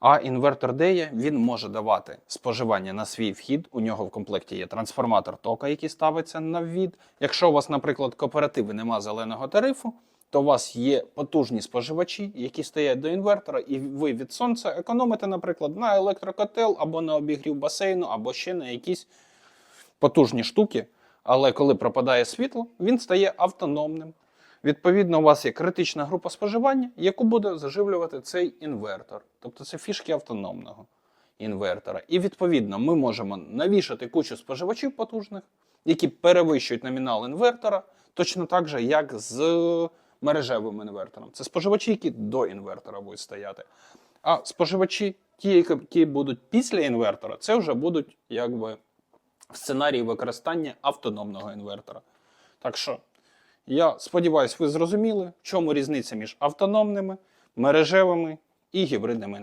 А інвертор DEA, він може давати споживання на свій вхід. У нього в комплекті є трансформатор тока, який ставиться на ввід. Якщо у вас, наприклад, кооперативи нема зеленого тарифу, то у вас є потужні споживачі, які стоять до інвертора, і ви від сонця економите, наприклад, на електрокотел або на обігрів басейну, або ще на якісь потужні штуки. Але коли пропадає світло, він стає автономним. Відповідно, у вас є критична група споживання, яку буде заживлювати цей інвертор. Тобто це фішки автономного інвертора. І відповідно ми можемо навішати кучу споживачів потужних, які перевищують номінал інвертора, точно так же, як з мережевим інвертором. Це споживачі, які до інвертора будуть стояти. А споживачі, ті, які будуть після інвертора, це вже будуть якби в сценарії використання автономного інвертора. Так що, я сподіваюся, ви зрозуміли, в чому різниця між автономними, мережевими і гібридними